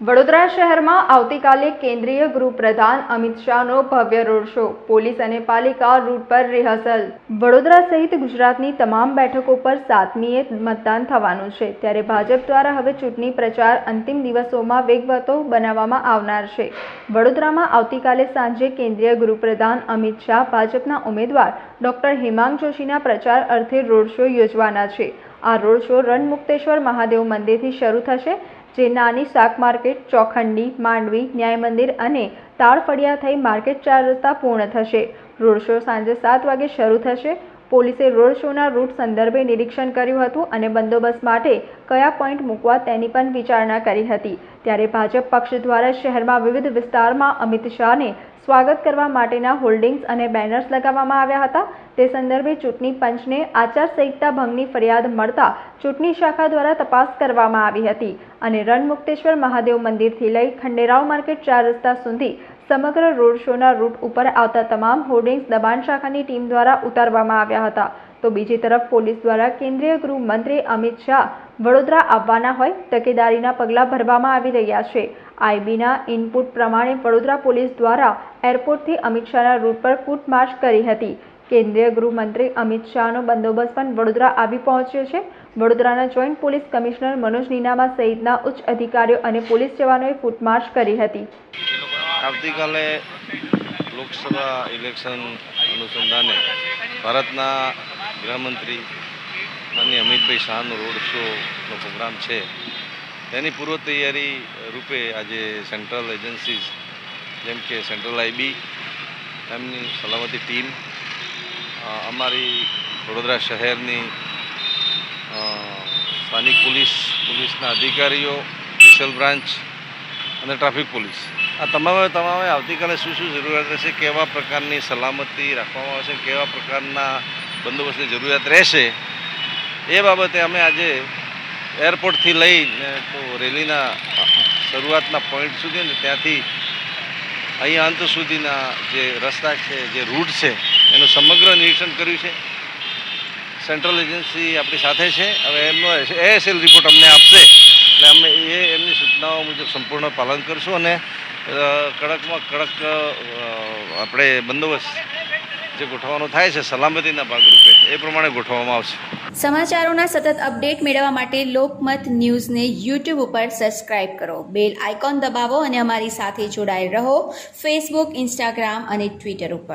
વડોદરા શહેરમાં આવતીકાલે કેન્દ્રીય ગૃહપ્રધાન અમિત શાહનો ભવ્ય રોડ શો. પોલીસ અને પાલિકા રૂટ પર રિહર્સલ. વડોદરા સહિત ગુજરાતની તમામ બેઠકો પર સાતમીએ મતદાન થવાનું છે. ત્યારે ભાજપ દ્વારા હવે ચૂંટણી પ્રચાર અંતિમ દિવસોમાં વેગવતો બનાવવામાં આવનાર છે. વડોદરામાં આવતીકાલે સાંજે કેન્દ્રીય ગૃહપ્રધાન અમિત શાહ, ભાજપના ઉમેદવાર ડોક્ટર હેમાંગ જોશીના પ્રચાર અર્થે રોડ શો યોજવાના છે. આ રોડ શો રણમુક્તેશ્વર મહાદેવ મંદિરથી શરૂ થશે જે નાની શાક માર્કેટ, ચોખંડી, માંડવી ન્યાય મંદિર અને તાળફળિયા થઈ માર્કેટ ચાર રસ્તા પૂર્ણ થશે. રોડ શો સાંજે સાત વાગે શરૂ થશે. પોલીસે રોડ શોના રૂટ સંદર્ભે નિરીક્ષણ કર્યું હતું અને બંદોબસ્ત માટે કયા પોઈન્ટ મૂકવા તેની પણ વિચારણા કરી હતી. ત્યારે ભાજપ પક્ષ દ્વારા શહેરમાં વિવિધ વિસ્તારમાં અમિત શાહને સ્વાગત કરવા માટેના હોર્ડિંગ્સ અને બેનર્સ લગાવવામાં આવ્યા હતા. તે સંદર્ભે ચૂંટણી પંચને આચારસંહિતા ભંગની ફરિયાદ મળતા ચૂંટણી શાખા દ્વારા તપાસ કરવામાં આવી હતી અને રણમુક્તેશ્વર મહાદેવ મંદિરથી લઈ ખંડેરાવ માર્કેટ ચાર રસ્તા સુધી સમગ્ર રોડ શોના રૂટ ઉપર આવતા તમામ હોર્ડિંગ્સ દબાણ શાખાની ટીમ દ્વારા ઉતારવામાં આવ્યા હતા. તો બીજી તરફ પોલીસ દ્વારા કેન્દ્રીય ગૃહમંત્રી અમિત શાહ વડોદરા આવવાના હોય તકેદારીના પગલાં ભરવામાં આવી રહ્યા છે. આઈબીના ઇનપુટ પ્રમાણે વડોદરા પોલીસ દ્વારા એરપોર્ટથી અમિત શાહના રૂટ પર ફૂટ કરી હતી. કેન્દ્રીય ગૃહમંત્રી અમિત શાહનો બંદોબસ્ત પણ વડોદરા આવી પહોંચ્યો છે. વડોદરાના joint police commissioner Manoj Ninama સહિતના ઉચ્ચ અધિકારીઓ અને પોલીસ જવાનોએ ફૂટમાર્ચ કરી હતી. આવતીકાલે લોકસભા ઇલેક્શન અનુસંધાને ભારતના ગૃહમંત્રી માન્ય અમિતભાઈ શાહનો રોડ શોનો પ્રોગ્રામ છે. તેની પૂર્વ તૈયારી રૂપે આજે સેન્ટ્રલ એજન્સીઝ જેમ કે સેન્ટ્રલ આઈબી એમની સલામતી ટીમ અમારી વડોદરા શહેરની સ્થાનિક પોલીસ, પોલીસના અધિકારીઓ, સ્પેશિયલ બ્રાન્ચ અને ટ્રાફિક પોલીસ. આ તમામે તમામે આવતીકાલે શું શું જરૂરિયાત રહેશે? કેવા પ્રકારની સલામતી રાખવામાં આવશે? કેવા પ્રકારના બંદોબસ્તની જરૂરિયાત રહેશે? એ બાબતે અમે આજે એરપોર્ટથી લઈને તો રેલીના શરૂઆતના પોઈન્ટ સુધી ને ત્યાંથી અહીંયા અંત સુધીના જે રસ્તા છે, જે રૂટ છે, એનું સમગ્ર નિરીક્ષણ કર્યું છે. સેન્ટ્રલ એજન્સી આપણી સાથે છે. હવે એમનો એએસએલ રિપોર્ટ અમને આપશે. એટલે અમે એ એમની સૂચનાઓ મુજબ સંપૂર્ણ પાલન કરશું અને કડકમાં કડક આપણે બંદોબસ્ત જે ગોઠવવાનો થાય છે, સલામતીના ભાગરૂપે, એ પ્રમાણે ગોઠવવામાં આવશે. સમાચારોના સતત અપડેટ મેળવવા માટે લોકમત ન્યૂઝને યુટ્યુબ ઉપર સબસ્ક્રાઇબ કરો. બેલ આઇકોન દબાવો અને અમારી સાથે જોડાયેલ રહો. ફેસબુક ઇન્સ્ટાગ્રામ અને ટ્વિટર ઉપર.